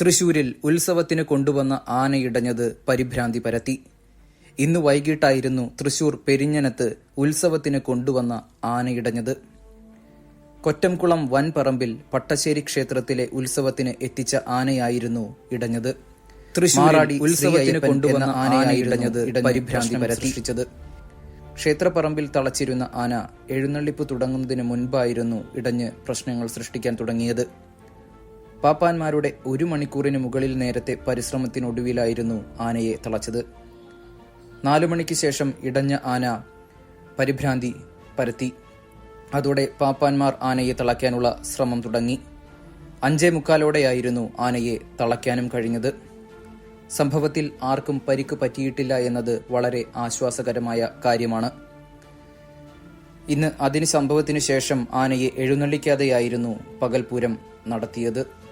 തൃശൂരിൽ ഉത്സവത്തിന് കൊണ്ടുവന്ന ആനയിടഞ്ഞത് പരിഭ്രാന്തി പരത്തി. ഇന്ന് വൈകിട്ടായിരുന്നു തൃശൂർ പെരിഞ്ഞനത്ത് ഉത്സവത്തിന് കൊണ്ടുവന്ന ആനയിടഞ്ഞത്. കൊറ്റംകുളം വൻപറമ്പിൽ പട്ടശ്ശേരി ക്ഷേത്രത്തിലെ ഉത്സവത്തിന് എത്തിച്ച ആനയായിരുന്നു ഇടഞ്ഞത്. തൃശൂരാടി ഉത്സവത്തിന് കൊണ്ടുവന്ന ആനയായിടഞ്ഞത് പരിഭ്രാന്തി പരത്തിച്ചത് ക്ഷേത്രപ്പറമ്പിൽ തളച്ചിരുന്ന ആന എഴുന്നള്ളിപ്പ് തുടങ്ങുന്നതിന് മുൻപായിരുന്നു ഇടഞ്ഞ് പ്രശ്നങ്ങൾ സൃഷ്ടിക്കാൻ തുടങ്ങിയത്. പാപ്പാന്മാരുടെ ഒരു മണിക്കൂറിന് മുകളിൽ നേരത്തെ പരിശ്രമത്തിനൊടുവിലായിരുന്നു ആനയെ തളച്ചത്. നാലു മണിക്ക് ശേഷം ഇടഞ്ഞ ആന പരിഭ്രാന്തി പരത്തി. അതോടെ പാപ്പാന്മാർ ആനയെ തളയ്ക്കാനുള്ള ശ്രമം തുടങ്ങി. അഞ്ചേ മുക്കാലോടെയായിരുന്നു ആനയെ തളയ്ക്കാനും കഴിഞ്ഞത്. സംഭവത്തിൽ ആർക്കും പരിക്ക് പറ്റിയിട്ടില്ല എന്നത് വളരെ ആശ്വാസകരമായ കാര്യമാണ്. ഇന്ന് അതിന് സംഭവത്തിനു ശേഷം ആനയെ എഴുന്നള്ളിക്കാതെയായിരുന്നു പകൽപൂരം നടത്തിയത്.